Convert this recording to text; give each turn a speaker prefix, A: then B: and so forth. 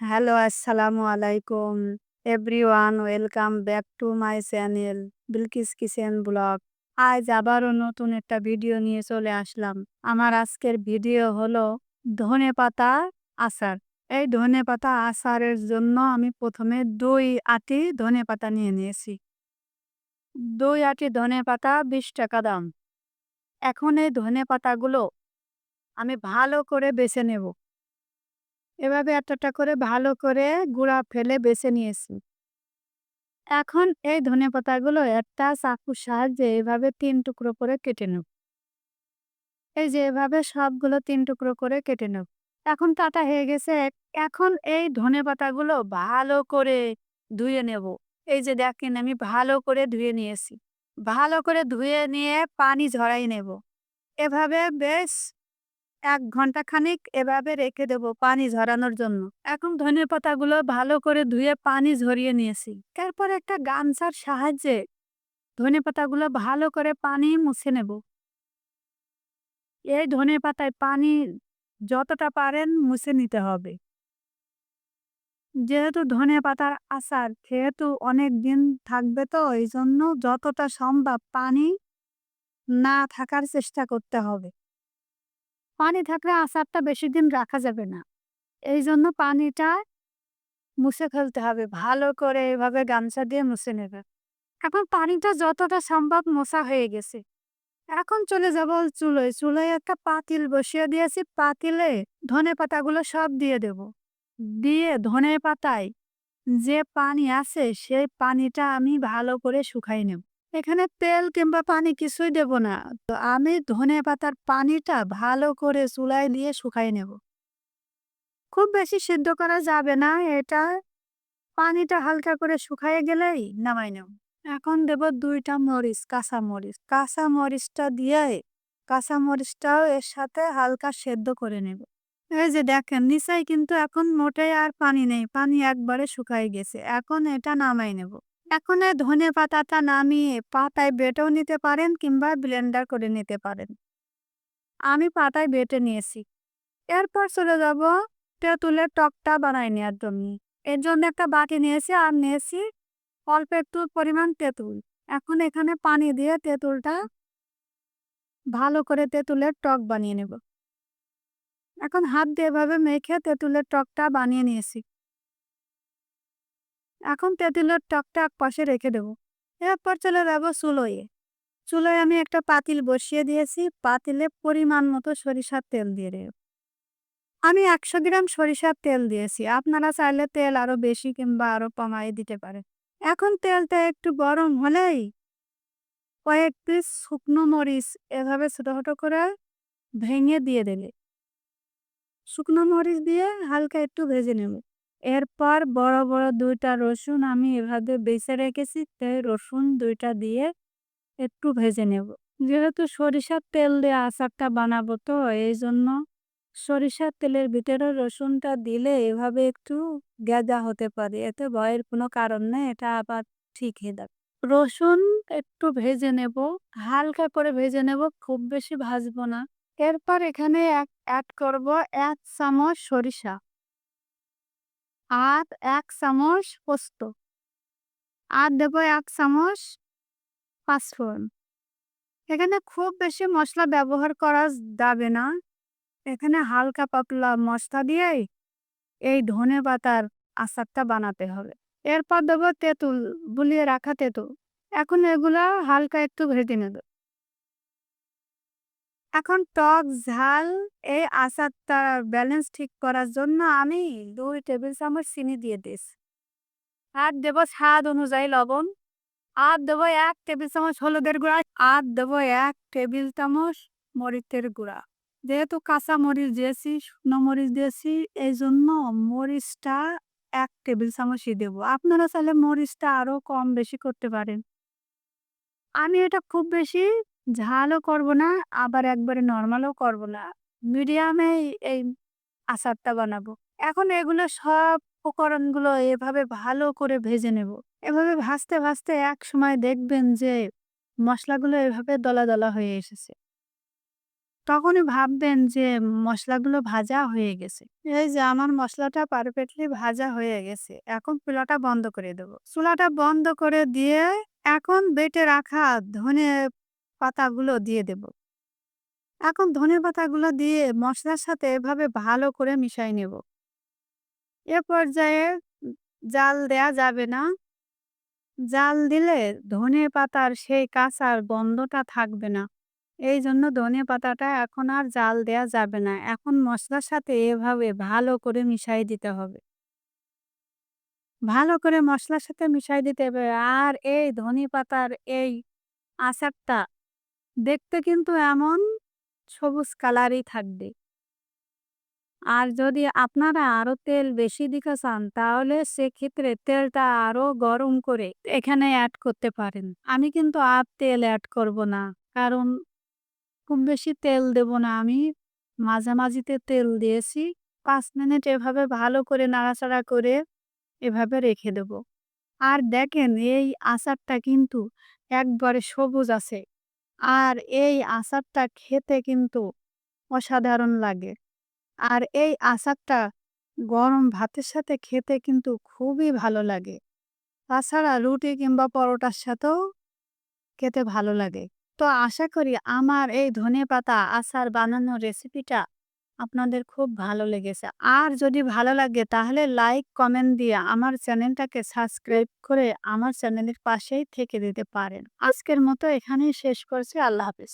A: Hello আসসালামু আলাইকুম everyone welcome back to my channel Bilkis kitchen blog আজ আবারও নতুন একটা ভিডিও নিয়ে চলে আসলাম। আমার আজকের ভিডিও হলো ধনে পাতা আচার। এই ধনে পাতা আচারের জন্য আমি প্রথমে দুই আটি ধনে পাতা নিয়ে নিয়েছি। দুই আটি ধনে পাতা বিশ টাকা দাম। এখন এই ধনে পাতাগুলো আমি ভালো করে বেছে নেব। এভাবে এতটা করে ভালো করে গুঁড়া ফেলে বেছে নিয়েছি। এখন এই ধনে পাতাগুলো একটা চাকুর সাহায্যে এভাবে তিন টুকরো করে কেটে নেব। এই যে এভাবে সবগুলো তিন টুকরো করে কেটে নেব। এখন কাটা হয়ে গেছে। এখন এই ধনে পাতাগুলো ভালো করে ধুয়ে নেব। এই যে দেখেন আমি ভালো করে ধুয়ে নিয়েছি। ভালো করে ধুয়ে নিয়ে পানি ঝরাই নেব। এভাবে বেশ এক ঘণ্টা খানিক এভাবে রেখে দেব পানি ঝরানোর জন্য। এখন ধনে পাতাগুলো ভালো করে ধুয়ে পানি ঝরিয়ে নিয়েছি। তারপর একটা গামছার সাহায্যে ধনে পাতাগুলো ভালো করে পানি মুছে নেব। এই ধনে পাতায় পানি যতটা পারেন মুছে নিতে হবে। যেহেতু ধনে পাতার আচার যেহেতু অনেক দিন থাকবে তো এই জন্য যতটা সম্ভব পানি না থাকার চেষ্টা করতে হবে। পানি থাকলে আচারটা বেশি দিন রাখা যাবে না। এই জন্য পানিটা মুছে ফেলতে হবে। ভালো করে এভাবে গামছা দিয়ে মুছে নেবে। এখন পানিটা যতটা সম্ভব মোছা হয়ে গেছে। এখন চলে যাব চুলোয়। চুলোয় একটা পাতিল বসিয়ে দিয়েছি। পাতিলে ধনে পাতাগুলো সব দিয়ে দেব। দিয়ে ধনে পাতায় যে পানি আছে, সেই পানিটা আমি ভালো করে শুকাই নেব। এখানে তেল কিংবা পানি কিছুই দেব না। তো আমি ধনে পাতার পানিটা ভালো করে চুলায় দিয়ে শুকাই নেব। খুব বেশি সিদ্ধ করা যাবে না। এটা পানিটা হালকা করে শুকায় গেলেই নামাই নেব। এখন দেব দুইটা মরিচ, কাঁচা মরিচ। কাঁচা মরিচটা দিয়ে কাঁচা মরিচটাও এর সাথে হালকা সেদ্ধ করে নেব। এই যে দেখেন, নিচাই কিন্তু এখন মোটেই আর পানি নেই। পানি একবারে শুকাই গেছে। এখন এটা নামাই নেব। এখন ধনে পাতাটা নামিয়ে পাতায় বেটেও নিতে পারেন কিংবা ব্লেন্ডার করে নিতে পারেন। আমি পাতায় বেটে নিয়েছি। এরপর চলে যাব তেঁতুলের টকটা বানাই নেওয়ার জন্য। এর জন্য একটা বাটি নিয়েছি আর নিয়েছি অল্প একটু পরিমাণ তেঁতুল। এখন এখানে পানি দিয়ে তেঁতুলটা ভালো করে তেঁতুলের টক বানিয়ে নেব। এখন হাত দিয়ে এভাবে মেখে তেঁতুলের টকটা বানিয়ে নিয়েছি। এখন তেঁতুলের টকটা এক পাশে রেখে দেবো। এরপর চলে যাব চুলোয়। চুলোয় আমি একটা পাতিল বসিয়ে দিয়েছি। পাতিলে পরিমাণ মতো সরিষার তেল দিয়ে দেব। আমি একশো গ্রাম সরিষার তেল দিয়েছি। আপনারা চাইলে তেল আরও বেশি কিংবা আরও কমাই দিতে পারে এখন তেলটা একটু গরম হলেই কয়েক পিস শুকনো মরিচ এভাবে ছোটো ছোটো করে ভেঙে দিয়ে দেবে শুকনো মরিচ দিয়ে হালকা একটু ভেজে নেব। এরপর বড় বড় দুইটা রসুন আমি এভাবে বেছে রেখেছি তাই রসুন দুইটা দিয়ে একটু ভেজে নেব। যেহেতু সরিষার তেল দিয়ে আচারটা বানাবো তো, এই জন্য সরিষার তেলের ভিতরে রসুনটা দিলে এভাবে একটু গেজা হতে পারে, এতে ভয়ের কোনো কারণ নেই, এটা আবার ঠিক হয়ে যাবে। রসুন একটু ভেজে নেব, হালকা করে ভেজে নেব, খুব বেশি ভাজবো না। এরপর এখানে অ্যাড করব এক চামচ সরিষা। আর এক চামচ পোস্ত। আর দেব এক চামচ পাঁচফোড়ন। এখানে খুব বেশি মশলা ব্যবহার করা যাবে না। এখানে হালকা পাতলা মশলা দিয়েই এই ধনে পাতার আচারটা বানাতে হবে। এরপর দেবো তেঁতুল, বুলিয়ে রাখা তেঁতুল। এখন এগুলো হালকা একটু ভেজে নেব। এখন টক, ঝাল, এই আচারটা ব্যালেন্স ঠিক করার জন্য আমি দুই টেবিল চামচ চিনি দিয়ে দিস। আর দেব স্বাদ অনুযায়ী লবণ। আর দেবো এক টেবিল চামচ হলুদের গুঁড়া। আর দেবো এক টেবিল চামচ মরিচের গুঁড়া। যেহেতু কাঁচা মরিচ দিয়েছি, শুকনো মরিচ দিয়েছি, এই জন্য মরিচটা এক টেবিল চামচই দেবো। আপনারা চাইলে মরিচটা আরও কম বেশি করতে পারেন। আমি এটা খুব বেশি ঝালও করব না, আবার একবারে নর্মালও করব না মিডিয়ামে এই আচারটা বানাবো এখন এগুলো সব উপকরণগুলো এভাবে ভালো করে ভেজে নেব এভাবে ভাজতে ভাজতে এক সময় দেখবেন যে মশলাগুলো এভাবে দলা দলা হয়ে এসেছে তখনই ভাববেন যে মসলাগুলো ভাজা হয়ে গেছে। এই যে আমার মশলাটা পারফেক্টলি ভাজা হয়ে গেছে। এখন চুলাটা বন্ধ করে দেব। চুলাটা বন্ধ করে দিয়ে এখন বেটে রাখা ধনে পাতাগুলো দিয়ে দেব। এখন ধনে পাতাগুলো দিয়ে মশলার সাথে এভাবে ভালো করে মিশাই নেব। এ পর্যায়ে জাল দেয়া যাবে না। জাল দিলে ধনে পাতার সেই কাঁচার গন্ধটা থাকবে না। এইজন্য ধনে পাতাটা এখন আর জাল দেয়া যাবে না। এখন মশলার সাথে এভাবে ভালো করে মিশাই দিতে হবে। ভালো করে মশলার সাথে মিশাই দিতে হবে। আর এই ধনে পাতার এই আচারটা দেখতে কিন্তু এমন সবুজ কালারই থাকবে। আর যদি আপনারা আরও তেল বেশি দিতে চান, তাহলে সেক্ষেত্রে তেলটা আরও গরম করে এখানে অ্যাড করতে পারেন। আমি কিন্তু আর তেল অ্যাড করব না। কারণ খুব বেশি তেল দেব না আমি। মাঝামাঝিতে তেল দিয়েছি। পাঁচ মিনিট এভাবে ভালো করে নাড়াচাড়া করে এভাবে রেখে দেব। আর দেখেন, এই আচারটা কিন্তু একবারে সবুজ আছে। আর এই আচারটা খেতে কিন্তু অসাধারণ লাগে। আর এই আচারটা গরম ভাতের সাথে খেতে কিন্তু খুবই ভালো লাগে। তাছাড়া রুটি কিংবা পরোটার সাথেও খেতে ভালো লাগে। তো আশা করি আমার এই ধনে পাতা আচার বানানোর রেসিপিটা আপনাদের খুব ভালো লেগেছে। আর যদি ভালো লাগে তাহলে লাইক, কমেন্ট দিয়ে আমার চ্যানেলটাকে সাবস্ক্রাইব করে আমার চ্যানেলের পাশেই থেকে দিতে পারেন। আজকের মতো এখানেই শেষ করছি। আল্লাহ হাফেজ।